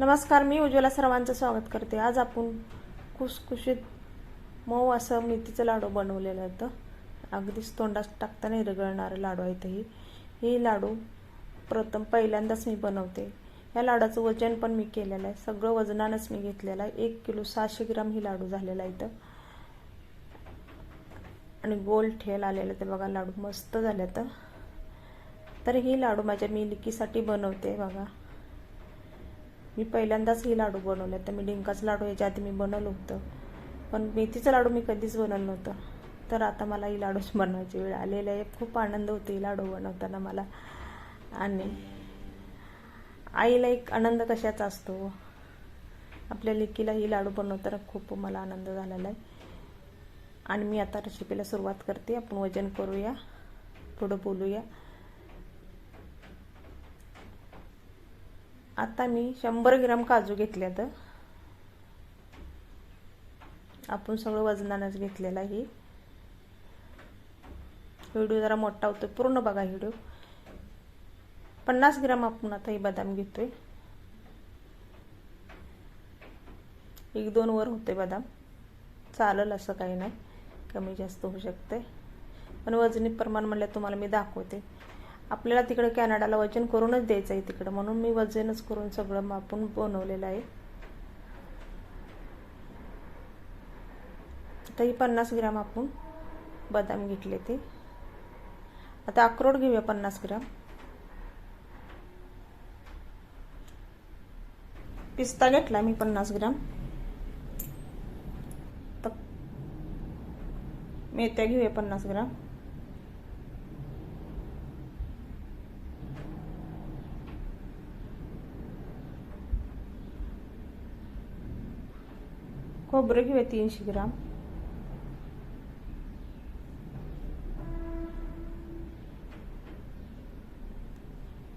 नमस्कार मी उज्ज्वला सर्वांचं स्वागत करते. आज आपण खुसखुशीत मऊ असं मेथीचं लाडू बनवलेलं होतं. अगदीच तोंडात टाकताना रगळणारं लाडू आहेत ही हे लाडू प्रथम पहिल्यांदाच मी बनवते. या लाडाचं वजन पण मी केलेलं आहे. सगळं वजनानंच मी घेतलेलं आहे. एक किलो सहाशे ग्राम ही लाडू झालेला आहे इथं. आणि गोल ठेल आलेलं ते बघा लाडू मस्त झाले तर तर ही लाडू माझ्या मी लिकीसाठी बनवते बघा. मी पहिल्यांदाच हे लाडू बनवले तर मी डिंकाचं लाडू याच्या आधी मी बनवलं होतं. पण मेथीचं लाडू मी कधीच बनवलं नव्हतं. तर आता मला ही लाडूच बनवायची वेळ आलेली आहे. खूप आनंद होते लाडू बनवताना मला. आणि आईला एक आनंद कशाचा असतो? आपल्या लेकीला ही लाडू बनवताना खूप मला आनंद झालेला आहे. आणि मी आता रेसिपीला सुरुवात करते. आपण वजन करूया. पुढं बोलूया. आता मी शंभर ग्राम काजू घेतल्यात आपण सगळं वजनानंच घेतलेलं आहे. व्हिडिओ जरा मोठा होतो पूर्ण बघा व्हिडिओ. पन्नास ग्राम आपण आता हे बदाम घेतोय. एक दोन वर होते बदाम. चालेल असं काही नाही. कमी जास्त होऊ शकते पण वजनी प्रमाण म्हणलं तुम्हाला मी दाखवते. आपल्याला तिकडं कॅनडाला वजन करूनच द्यायचं आहे तिकडं. म्हणून मी वजनच करून सगळं मापून बनवलेलं आहे. आता ही पन्नास ग्राम आपण बदाम घेतले ते. आता अक्रोड घेऊया पन्नास ग्राम. पिस्ता घेतला मी पन्नास ग्राम. तर मेथ्या घेऊया पन्नास ग्राम. खोबरं घेऊया तीनशे ग्राम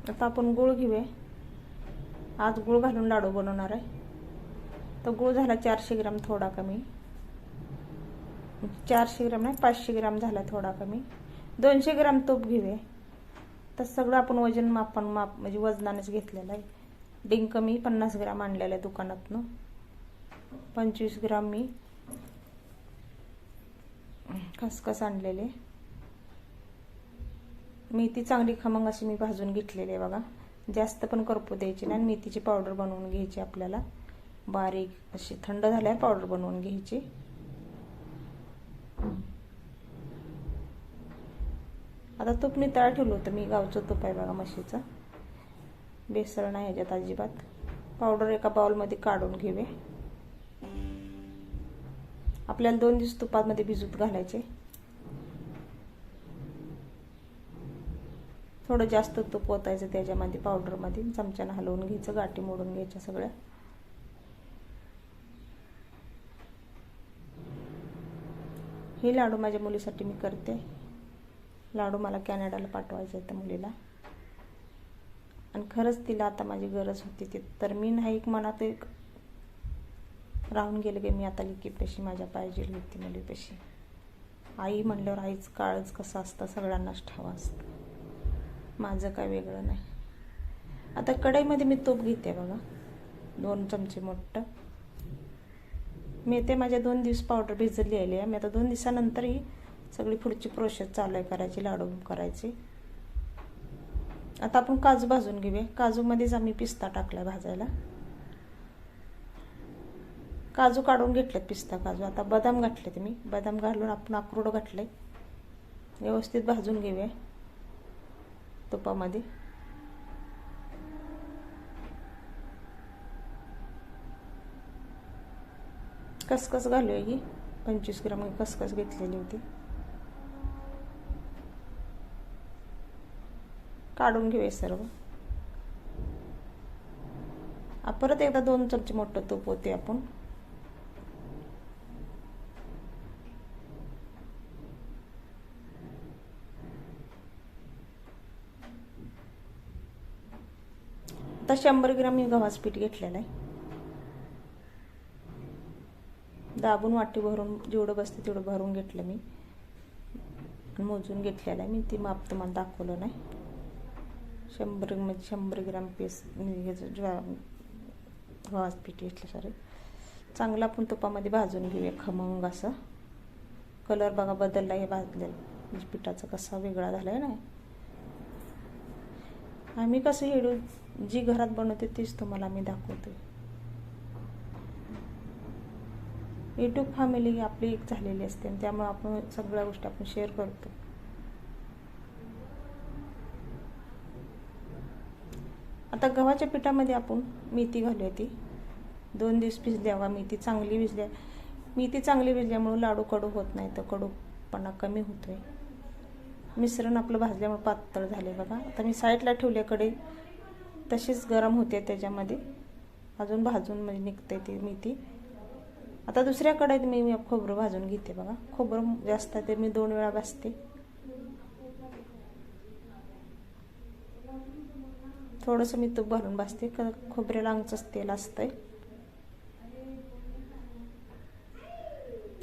आता आपण गुळ घेऊया. आज गुळ घालून लाडू बनवणार आहे. तर गुळ झाला चारशे ग्राम थोडा कमी. चारशे ग्राम नाही पाचशे ग्राम झाला थोडा कमी. दोनशे ग्राम तूप घेऊया. तर सगळं आपण वजन मापन माप म्हणजे वजनानेच घेतलेलं आहे. डिंक मी पन्नास ग्राम आणलेलं आहे दुकानातनं. पंचवीस ग्राम मी खसखस आणलेले. मेथी चांगली खमंग अशी मी भाजून घेतलेली आहे बघा. जास्त पण करपू द्यायची नाही आणि मेथीची पावडर बनवून घ्यायची आपल्याला. बारीक अशी थंड झाल्यावर पावडर बनवून घ्यायची. आता तूप मी तळा ठेवलं होतं मी गावचं तूप आहे बघा म्हशीचं. बेसळ नाही ह्याच्यात अजिबात. पावडर एका बाउलमध्ये काढून घेऊया आपल्याला दोन दिवस तुपामध्ये भिजूत घालायचे. थोडं जास्त तूप ओतायचं त्याच्यामध्ये पावडरमध्ये. चमच्यानं हलवून घ्यायचं गाठी मोडून घ्यायच्या सगळ्या. हे लाडू माझ्या मुलीसाठी मी करते. लाडू मला कॅनडाला पाठवायचं आहे त्या मुलीला. आणि खरंच तिला आता माझी गरज होती ती. तर मी नाही एक मनात एक राहून गेले की मी आता लिकीपेशी माझ्या पाहिजे होती मुलीपेशी आई म्हणल्यावर आईच काळच कसं असतं सगळ्यांनाच ठाव असतं. माझं काय वेगळं नाही. आता कढईमध्ये मी तूप घेते बघा दोन चमचे मोठं. मी ते माझ्या दोन दिवस पावडर भिजली आली आहे मी आता दोन दिवसानंतरही सगळी पुढची प्रोसेस चालू आहे करायची लाडू करायची. आता आपण काजू भाजून घेऊया. काजूमध्येच आम्ही पिस्ता टाकला भाजायला. काजू काढून घेतलेत पिस्ता काजू. आता बदाम घातलेत मी. बदाम घालून आपण अक्रोड घातले व्यवस्थित भाजून घेऊया तुपामध्ये. खसखस घालूया ही. पंचवीस ग्राम खसखस घेतलेली होती. काढून घेऊया सर्व. परत एकदा दोन चमचे मोठं तूप होते आपण. आता शंभर ग्राम मी गव्हाचं पीठ घेतलेलं आहे. दाबून वाटी भरून जेवढं बसते तेवढं भरून घेतलं मी. मोजून घेतलेलं आहे मी ती माप तुम्हाला दाखवलं नाही. शंभर म्हणजे शंभर ग्राम पीस ह्याचं ज्वा गव्हाचं पीठ घेतलं सॉरी चांगलं आपण तुपामध्ये भाजून घेऊया खमंग असं. कलर बघा बदलला हे भाजलेलं. म्हणजे पिठाचा कसा वेगळा झाला आहे ना. आम्ही कसं हेडू? जी घरात बनवते तीच तुम्हाला आम्ही दाखवतो. युट्यूब फॅमिली आपली एक झालेली असते आणि त्यामुळे आपण सगळ्या गोष्टी आपण शेअर करतो. आता गव्हाच्या पिठामध्ये आपण मेथी घालूया ती. दोन दिवस भिजल्यावा मेथी चांगली भिजल्या मेथी चांगली भिजल्यामुळे लाडू कडू होत नाही तर कडूपणा कमी होतोय. मिश्रण आपलं भाजल्यामुळे पातळ झाले बघा. आता मी साईडला ठेवल्याकडे तशीच गरम होते त्याच्यामध्ये. अजून भाजून म्हणजे निघते ती मेथी आता दुसऱ्या कढईत मी खोबरं भाजून घेते बघा. खोबरं जास्त ते मी दोन वेळा भाजते. थोडंसं मी तूप भरून भाजते. क खोबऱ्याला अंगचंच तेल असतंय.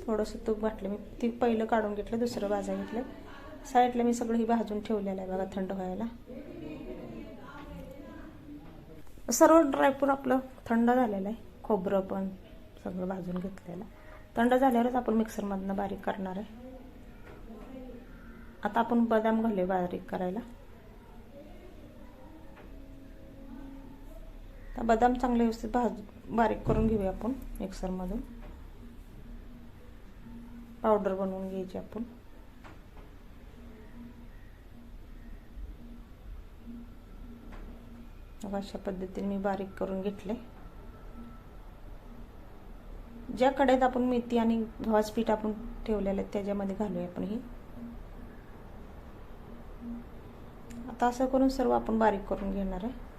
थोडंसं तूप घातलं मी. ती पहिलं काढून घेतलं दुसरं भाजा घेतलं. साईडला मी सगळं ही भाजून ठेवलेलं आहे बघा थंड व्हायला. सर्व ड्रायफ्रूट आपलं थंड झालेलं आहे. खोबरं पण सगळं भाजून घेतलेलं थंड झाल्यावरच आपण मिक्सरमधनं बारीक करणार आहे. आता आपण बदाम घालूया बारीक करायला. तर बदाम चांगले व्यवस्थित भाज बारीक करून घेऊया आपण मिक्सरमधून. पावडर बनवून घ्यायची आपण. अशा पद्धतीने मी बारीक करून घेतले. ज्या कड्यात आपण मेथी आणि गव्हाचं पीठ आपण ठेवलेलं आहे त्याच्यामध्ये घालूया आपण ही. आता असं करून सर्व आपण बारीक करून घेणार आहे.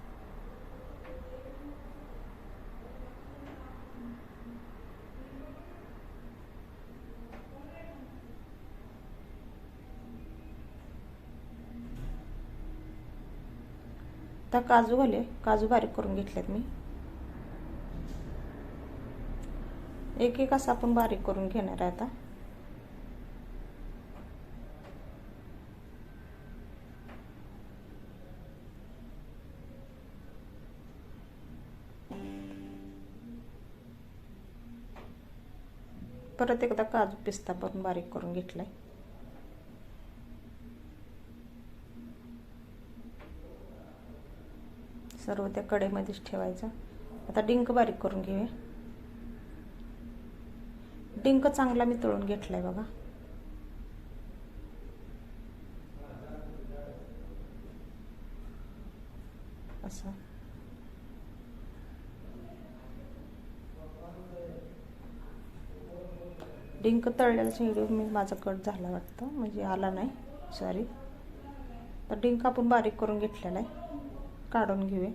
आता काजू घाले काजू बारीक करून घेतलेत मी. एक एक असं आपण बारीक करून घेणार आहे आता. परत एकदा काजू पिस्ता पण बारीक करून घेतलाय. सर्व त्या कडेमध्येच ठेवायचं. आता डिंक बारीक करून घेऊया. डिंक चांगला मी तळून घेतलाय बघा. असं. डिंक तळलेला व्हिडिओ मी माझा कट झाला वाटतं. म्हणजे आला नाही. सॉरी तर डिंक आपण बारीक करून घेतलेला आहे. काढून घेऊया.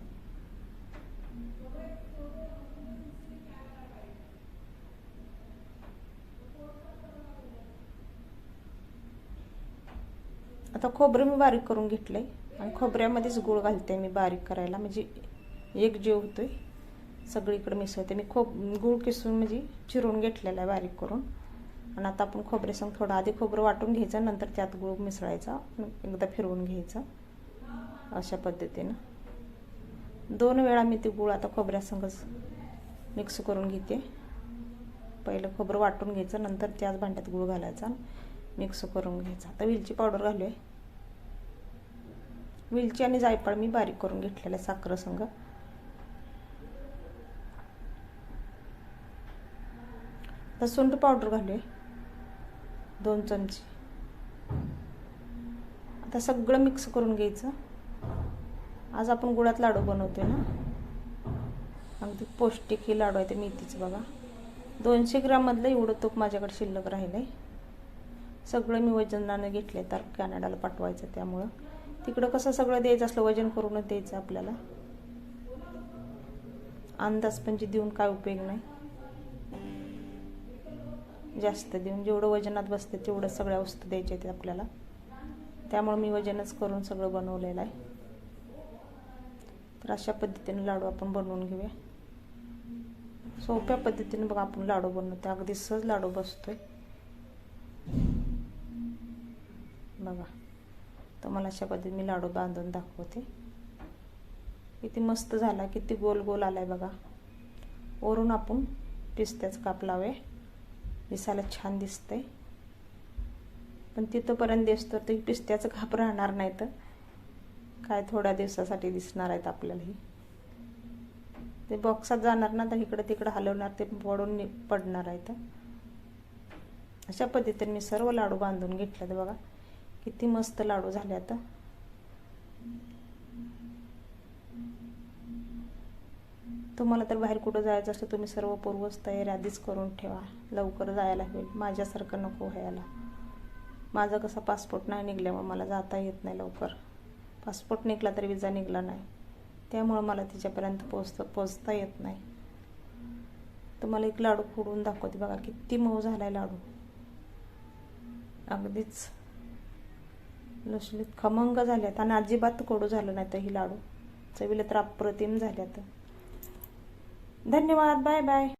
आता खोबरं मी बारीक करून घेतलंय. आणि खोबऱ्यामध्येच गूळ घालते मी बारीक करायला. म्हणजे एक जीव होतोय सगळीकडे मिसळते. मी खोब गूळ किसून म्हणजे चिरून घेतलेला आहे बारीक करून. आणि आता आपण खोबरेसंग थोडं आधी खोबरं वाटून घ्यायचं नंतर त्यात गूळ मिसळायचा एकदा फिरवून घ्यायचं. अशा पद्धतीनं. दोन वेळा मी ते गूळ आता खोबऱ्यासंगच मिक्स करून घेते. पहिलं खोबरं वाटून घ्यायचं नंतर त्याच भांड्यात गूळ घालायचा मिक्स करून घ्यायचा. आता विलची पावडर घालूया. विलची आणि जायफळ मी बारीक करून घेतलेलं साखर संग. आता सुंठ पावडर आहे दोन चमचे. आता सगळं मिक्स करून घ्यायचं. आज आपण गुळात लाडू बनवतोय ना. अगदी पौष्टिक हे लाडू आहे ते मेथीचं बघा. दोनशे ग्राममधलं एवढं तूप माझ्याकडे शिल्लक राहिलं आहे सगळं मी वजनानं घेतलं आहे तर कॅनडाला पाठवायचं त्यामुळं. तिकडं कसं सगळं द्यायचं असलं वजन करूनच द्यायचं आपल्याला. अंदाज म्हणजे देऊन काय उपयोग नाही. जास्त देऊन जेवढं वजनात बसते तेवढं सगळ्या वस्तू द्यायच्या आहेत आपल्याला. त्यामुळे मी वजनच करून सगळं बनवलेलं आहे. तर अशा पद्धतीने लाडू आपण बनवून घेऊया. सोप्या पद्धतीने बघा आपण लाडू बनवतो अगदी सहज लाडू बसतोय. बघा. तर मला अशा पद्धतीने मी लाडू बांधून दाखवते. किती मस्त झाला किती गोल गोल आलाय बघा. वरून आपण पिस्त्याच काप लावे दिसायला छान दिसतंय. पण तिथंपर्यंत दिसतं ते पिस्त्याचं काप राहणार नाही तर. काय थोड्या दिवसासाठी दिसणार आहेत आपल्यालाही. ते बॉक्सात जाणार ना तर इकडं तिकडं हलवणार ते पडून नि- पडणार आहेत अशा पद्धतीने मी सर्व लाडू बांधून घेतले बघा. किती मस्त लाडू झाले आता. तुम्हाला तर बाहेर कुठं जायचं असलं तुम्ही सर्व पूर्वच तयारी आधीच करून ठेवा. लवकर जायला होईल माझ्यासारखं नको व्हायला. माझा कसा पासपोर्ट नाही निघल्यामुळे मला जाता येत नाही लवकर. पासपोर्ट निघला तरी विजा निघला नाही. त्यामुळं मला तिच्यापर्यंत पोचत पोचता येत नाही. तुम्हाला एक लाडू फोडून दाखवते बघा किती मऊ झालाय लाडू. अगदीच लसलीत खमंग झाल्यात आणि अजिबात कोडू झालं नाही तर ही लाडू. चवीला तर अप्रतिम झाल्यात. धन्यवाद बाय बाय.